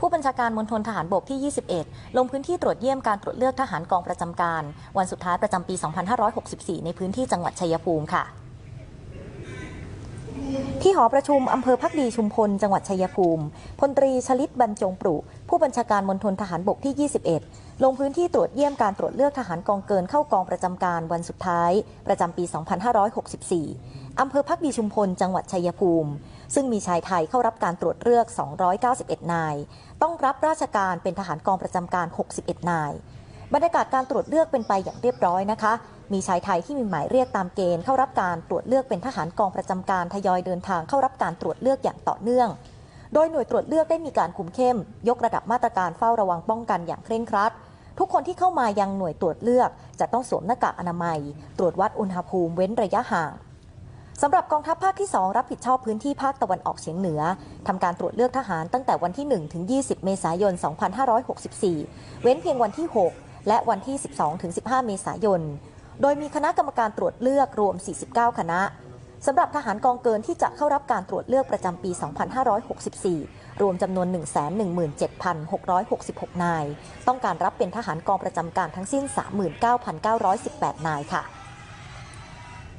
ผู้บัญชาการมณฑลทหารบกที่ 21 ลงพื้นที่ตรวจเยี่ยมการตรวจเลือกทหารกองประจำการ วันสุดท้ายประจำปี 2564 ในพื้นที่จังหวัดชัยภูมิค่ะ ที่หอประชุมอำเภอพักดีชุมพล จังหวัดชัยภูมิพลตรีชลิตบรรจงปรุผู้บัญชาการมณฑลทหารบกที่ 21 ลงพื้นที่ตรวจเยี่ยมการตรวจเลือกทหารกองเกินเข้ากองประจำการวันสุดท้าย ประจำปี 2564 อำเภอพักดีชุมพล จังหวัดชัยภูมิ ซึ่งมีชายไทยเข้ารับการตรวจเลือก 291 นาย ต้องรับราชการเป็นทหารกองประจำการ 61 นาย บรรยากาศการตรวจเลือกเป็นไปอย่างเรียบร้อยนะคะ มีชายไทยที่มีหมายเรียกตามเกณฑ์เข้ารับการตรวจเลือกเป็นทหารกองประจำการทยอยเดินทางเข้ารับการตรวจเลือกอย่างต่อเนื่องโดยหน่วยตรวจเลือกได้มีการคุมเข้ม ยกระดับมาตรการเฝ้าระวังป้องกันอย่างเคร่งครัด ทุกคนที่เข้ามายังหน่วยตรวจเลือก จะต้องสวมหน้ากากอนามัย ตรวจวัดอุณหภูมิเว้นระยะห่างสำหรับกองทัพภาคที่ 2 รับผิดชอบพื้นที่ภาคตะวันออกเฉียงเหนือทำการตรวจเลือกทหารตั้งแต่วันที่ 1 ถึง 20 เมษายน 2564 เว้นเพียงวันที่ 6 และวันที่ 12 ถึง 15 เมษายน โดยมีคณะกรรมการตรวจเลือกรวม 49 คณะ สำหรับทหารกองเกินที่จะเข้ารับการตรวจเลือกประจำปี 2564 รวมจำนวน 117,666 นาย ต้องการรับเป็นทหารกองประจำการทั้งสิ้น 39,918 นายค่ะ